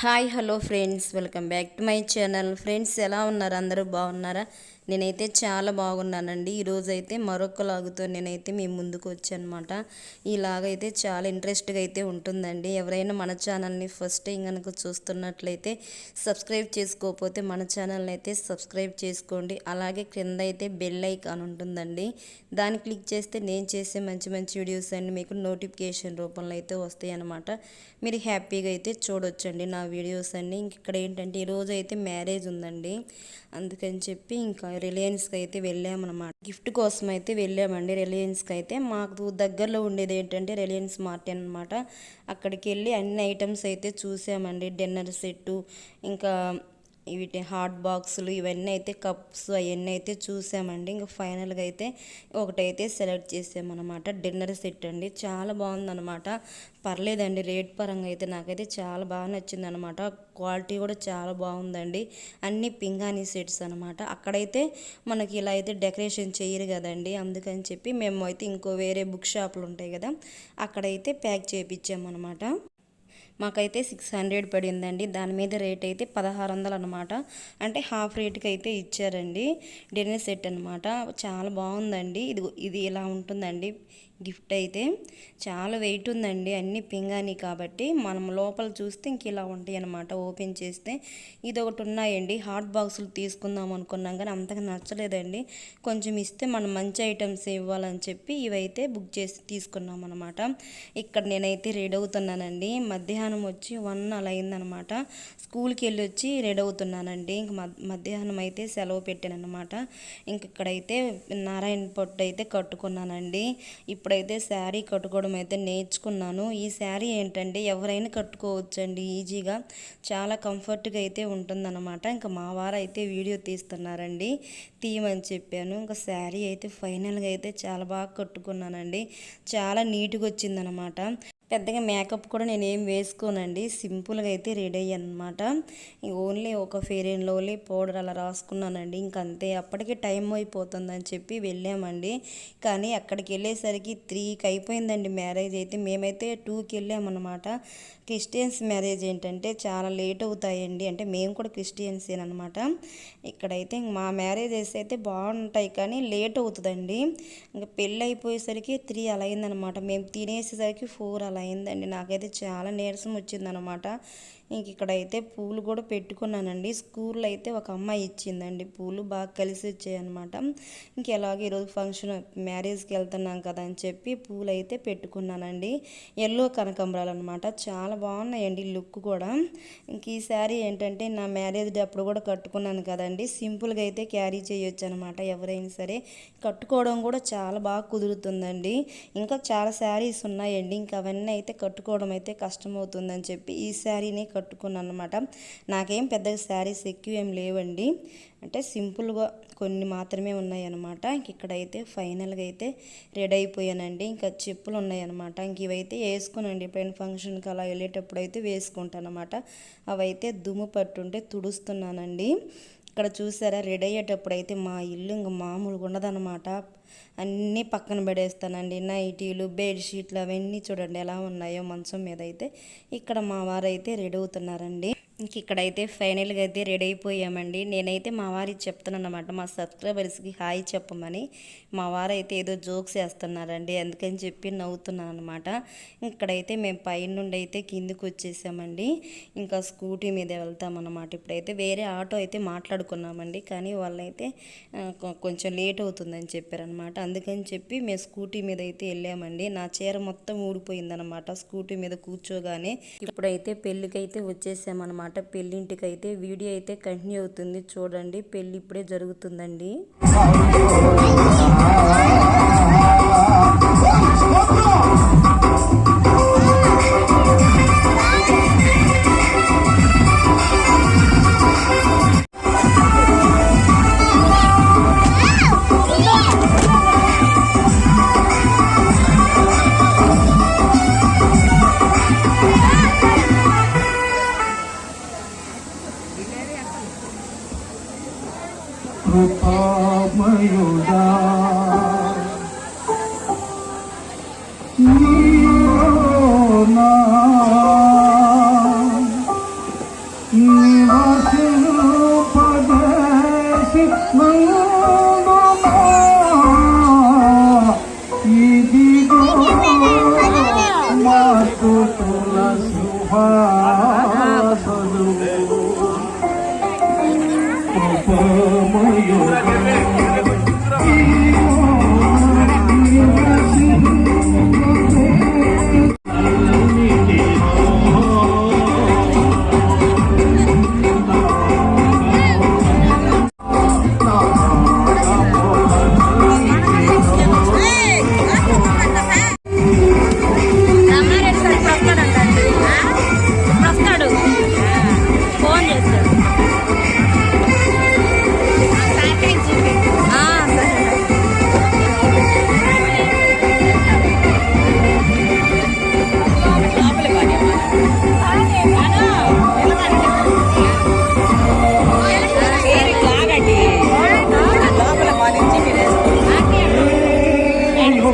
Hi hello friends. Welcome back to my channel. Friends ఎలా ఉన్నారు? అందరూ బాగున్నారా? నేనైతే చాలా బాగున్నానండి. ఈరోజు అయితే మరొక లాగుతో నేనైతే మీ ముందుకు వచ్చానమాట ఈ లాగైతే చాలా ఇంట్రెస్ట్గా అయితే ఉంటుందండి. ఎవరైనా మన ఛానల్ని ఫస్ట్ టైం కనుక చూస్తున్నట్లయితే సబ్స్క్రైబ్ చేసుకోకపోతే మన ఛానల్ని అయితే సబ్స్క్రైబ్ చేసుకోండి. అలాగే క్రింద అయితే బెల్ ఐకాన్ ఉంటుందండి. దాన్ని క్లిక్ చేస్తే నేను చేసే మంచి మంచి వీడియోస్ అన్ని మీకు నోటిఫికేషన్ రూపంలో అయితే వస్తాయి అన్నమాట మీరు హ్యాపీగా అయితే చూడొచ్చండి. నా వీడియోస్ అన్ని ఇంక ఇక్కడ ఏంటంటే ఈరోజు అయితే మ్యారేజ్ ఉందండి. అందుకని చెప్పి ఇంకా రిలయన్స్కి అయితే వెళ్ళామన్నమాట. గిఫ్ట్ కోసం అయితే వెళ్ళామండి. రిలయన్స్కి అయితే మాకు దగ్గరలో ఉండేది ఏంటంటే రిలయన్స్ మార్ట్ అనమాట అక్కడికి వెళ్ళి అన్ని ఐటమ్స్ అయితే చూసామండి. డిన్నర్ సెట్టు ఇంకా వీటి హాట్ బాక్సులు ఇవన్నీ అయితే కప్స్ అవన్నీ అయితే చూసామండి. ఇంకా ఫైనల్గా అయితే ఒకటైతే సెలెక్ట్ చేసామన్నమాట. డిన్నర్ సెట్ అండి. చాలా బాగుందన్నమాట. పర్లేదండి రేట్ పరంగా అయితే నాకైతే చాలా బాగా నచ్చిందనమాట క్వాలిటీ కూడా చాలా బాగుందండి. అన్ని పింగాణి సెట్స్ అనమాట అక్కడైతే మనకి ఇలా అయితే డెకరేషన్ చేయరు కదండి. అందుకని చెప్పి మేము అయితే ఇంకో వేరే బుక్ షాపులు ఉంటాయి కదా అక్కడైతే ప్యాక్ చేయించామన్నమాట మాకైతే సిక్స్ హండ్రెడ్ పడిందండి. దాని మీద రేట్ అయితే పదహారు వందలు అనమాట అంటే హాఫ్ రేట్కి అయితే ఇచ్చారండి. డిన్నర్ సెట్ అనమాట చాలా బాగుందండి. ఇది ఇది ఇలా ఉంటుందండి. గిఫ్ట్ అయితే. చాలా వెయిట్ ఉందండి. అన్ని పింగాని కాబట్టి మనం లోపల చూస్తే ఇంక ఇలా ఉంటాయి అనమాట ఓపెన్ చేస్తే ఇది ఒకటి ఉన్నాయండి. హాట్ బాక్సులు తీసుకుందాం అనుకున్నాం కానీ అంతగా నచ్చలేదండి. కొంచెం ఇస్తే మనం మంచి ఐటమ్స్ ఇవ్వాలని చెప్పి ఇవైతే బుక్ చేసి తీసుకున్నాం అనమాట ఇక్కడ నేనైతే రెడీ అవుతున్నానండి. మధ్యాహ్నం వచ్చి వన్ అలా అయిందనమాట. స్కూల్కి వెళ్ళి వచ్చి రెడీ అవుతున్నానండి. ఇంక మధ్యాహ్నం అయితే సెలవు పెట్టాను అనమాట ఇంక ఇక్కడైతే నారాయణ పొట్టు అయితే కట్టుకున్నానండి. ఇప్పుడైతే శారీ కట్టుకోవడం అయితే నేర్చుకున్నాను. ఈ శారీ ఏంటంటే ఎవరైనా కట్టుకోవచ్చండి ఈజీగా. చాలా కంఫర్ట్గా అయితే ఉంటుందన్నమాట ఇంకా మా వారు అయితే వీడియో తీస్తున్నారండి. తీయమని చెప్పాను. ఇంకా శారీ అయితే ఫైనల్గా అయితే చాలా బాగా కట్టుకున్నానండి. చాలా నీట్గా వచ్చిందనమాట. పెద్దగా మేకప్ కూడా నేను ఏం వేసుకోనండి. సింపుల్గా అయితే రెడీ అయ్యాను అనమాట ఓన్లీ ఒక ఫేర్ అండ్ లోలీ పౌడర్ అలా రాసుకున్నానండి. ఇంకంతే అప్పటికి టైం అయిపోతుందని చెప్పి వెళ్ళామండి. కానీ అక్కడికి వెళ్ళేసరికి త్రీకి అయిపోయిందండి మ్యారేజ్ అయితే. మేమైతే టూకి వెళ్ళామన్నమాట. క్రిస్టియన్స్ మ్యారేజ్ ఏంటంటే చాలా లేట్ అవుతాయండి. అంటే మేము కూడా క్రిస్టియన్సేనమాట ఇక్కడైతే మా మ్యారేజెస్ అయితే బాగుంటాయి కానీ లేట్ అవుతుందండి. ఇంకా పెళ్ళి అయిపోయేసరికి త్రీ అలా అయిందనమాట మేము తినేసేసరికి ఫోర్ అలా అయిందండి. నాకైతే చాలా నీరసం వచ్చిందనమాట. ఇంక ఇక్కడైతే పూలు కూడా పెట్టుకున్నానండి. స్కూల్లో అయితే ఒక అమ్మాయి ఇచ్చిందండి పూలు. బాగా కలిసి వచ్చాయన్నమాట. ఇంక ఈరోజు ఫంక్షన్ మ్యారేజ్కి వెళ్తున్నాం కదా అని చెప్పి పూలు అయితే పెట్టుకున్నానండి. ఎల్లో కనకంబరాలు అనమాట చాలా బాగున్నాయండి లుక్ కూడా. ఇంక ఈ శారీ ఏంటంటే నా మ్యారేజ్ డే అప్పుడు కూడా కట్టుకున్నాను కదండి. సింపుల్గా అయితే క్యారీ చేయొచ్చు అనమాట ఎవరైనా సరే. కట్టుకోవడం కూడా చాలా బాగా కుదురుతుందండి. ఇంకా చాలా శారీస్ ఉన్నాయండి. ఇంకా అవన్నీ అయితే కట్టుకోవడం అయితే కష్టమవుతుందని చెప్పి ఈ శారీని కట్టుకున్నాను అనమాట నాకేం పెద్దగా శారీస్ ఎక్కువ ఏం లేవండి. అంటే సింపుల్గా కొన్ని మాత్రమే ఉన్నాయి అనమాట ఇంక ఇక్కడైతే ఫైనల్గా అయితే రెడీ అయిపోయానండి. ఇంకా చెప్పులు ఉన్నాయన్నమాట. ఇంక ఇవైతే వేసుకునండి. ఎప్పుడైనా ఫంక్షన్కి అలా వెళ్ళేటప్పుడు అయితే వేసుకుంటాను అనమాట అవైతే దుమ్ము పట్టుంటే తుడుస్తున్నానండి. ఇక్కడ చూసారా? రెడీ అయ్యేటప్పుడు అయితే మా ఇల్లు ఇంకా మామూలుగా ఉండదన్నమాట. అన్నీ పక్కన పడేస్తానండి. నైటీలు బెడ్షీట్లు అవన్నీ చూడండి ఎలా ఉన్నాయో మంచం మీద అయితే ఇక్కడ మా వారైతే రెడీ అవుతున్నారండి. ఇంక ఇక్కడైతే ఫైనల్గా అయితే రెడీ అయిపోయామండి. నేనైతే మా వారికి చెప్తున్నాను అనమాట మా సబ్స్క్రైబర్స్కి హాయ్ చెప్పమని. మా వారు అయితే ఏదో జోక్స్ వేస్తున్నారండి అందుకని చెప్పి నవ్వుతున్నాను అనమాట ఇక్కడైతే మేము పైన నుండి అయితే కిందికి వచ్చేసామండి ఇంకా స్కూటీ మీద వెళ్తామన్నమాట. ఇప్పుడైతే వేరే ఆటో అయితే మాట్లాడుకున్నామండి కానీ వాళ్ళైతే కొంచెం లేట్ అవుతుందని చెప్పారనమాట అందుకని చెప్పి మేము స్కూటీ మీద అయితే వెళ్ళామండి. నా చీర మొత్తం ఊడిపోయిందనమాట స్కూటీ మీద కూర్చోగానే. ఇప్పుడైతే పెళ్ళికైతే వచ్చేసామన్నమాట. అనమాట. పెళ్ళింటికి అయితే వీడియో అయితే కంటిన్యూ అవుతుంది. చూడండి పెళ్ళి ఇప్పుడే జరుగుతుందండి. பாமாயோ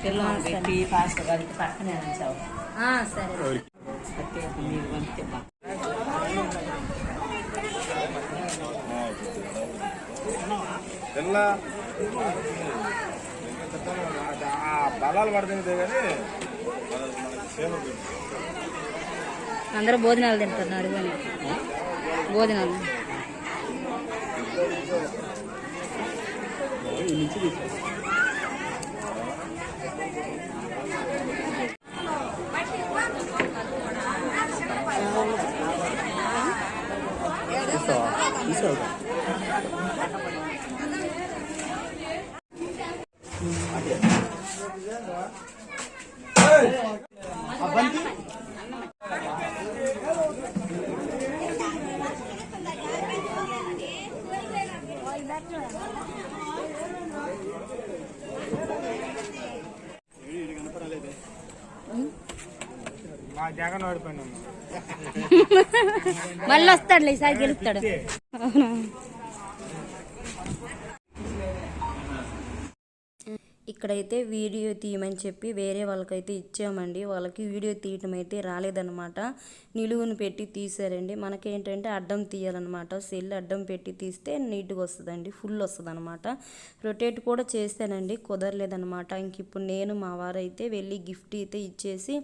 పిల్లలు పెట్టి కలిపి పక్కనే సరే. ఆ బలాలు పడుతుంది కానీ మనకి సేమ అందరూ భోజనాలు. తింటారు అడుగుని భోజనాలు మా జగన్ ఓడిపోయినా మళ్ళీ వస్తాడు ఈసారి గెలుస్తాడు. అవునా ఇక్కడైతే వీడియో తీయమని చెప్పి వేరే వాళ్ళకైతే ఇచ్చామండి. వాళ్ళకి వీడియో తీయటం అయితే రాలేదనమాట నిలువును పెట్టి తీసారండి మనకేంటంటే అడ్డం తీయాలన్నమాట. సెల్ అడ్డం పెట్టి తీస్తే నీట్గా వస్తుందండి. ఫుల్ వస్తుంది అనమాట రొటేట్ కూడా చేశానండి కుదరలేదనమాట ఇంక ఇప్పుడు నేను మా వారైతే వెళ్ళి గిఫ్ట్ అయితే ఇచ్చేసి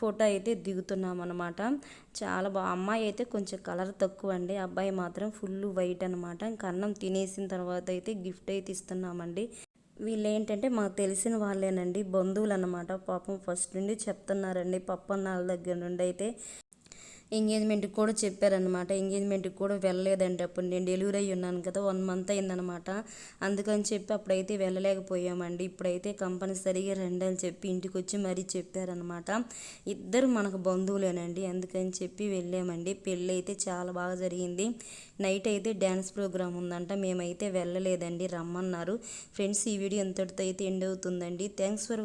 ఫోటో అయితే దిగుతున్నాం అనమాట చాలా బాగా అమ్మాయి అయితే కొంచెం కలర్ తక్కువ అండి అబ్బాయి మాత్రం ఫుల్ వైట్ అనమాట ఇంక అన్నం తినేసిన తర్వాత అయితే గిఫ్ట్ అయితే ఇస్తున్నామండి. వీళ్ళు ఏంటంటే మాకు తెలిసిన వాళ్ళేనండి. బంధువులు అన్నమాట పాపం ఫస్ట్ నుండి చెప్తున్నారండి పప్పన్నాళ్ళ దగ్గర నుండి అయితే ఎంగేజ్మెంట్కి కూడా చెప్పారనమాట ఎంగేజ్మెంట్కి కూడా వెళ్ళలేదండి అప్పుడు. నేను డెలివరీ అయ్యి ఉన్నాను కదా వన్ మంత్ అయిందనమాట అందుకని చెప్పి అప్పుడైతే వెళ్ళలేకపోయామండి. ఇప్పుడైతే కంపల్సరీగా రండి అని చెప్పి ఇంటికి వచ్చి మరీ చెప్పారనమాట ఇద్దరు మనకు బంధువులేనండి. అందుకని చెప్పి వెళ్ళామండి. పెళ్ళి అయితే చాలా బాగా జరిగింది. నైట్ అయితే డ్యాన్స్ ప్రోగ్రామ్ ఉందంట. మేమైతే వెళ్ళలేదండి. రమ్మన్నారు. ఫ్రెండ్స్ ఈ వీడియో ఎంతటితో అయితే ఎండ్ అవుతుందండి. Thanks for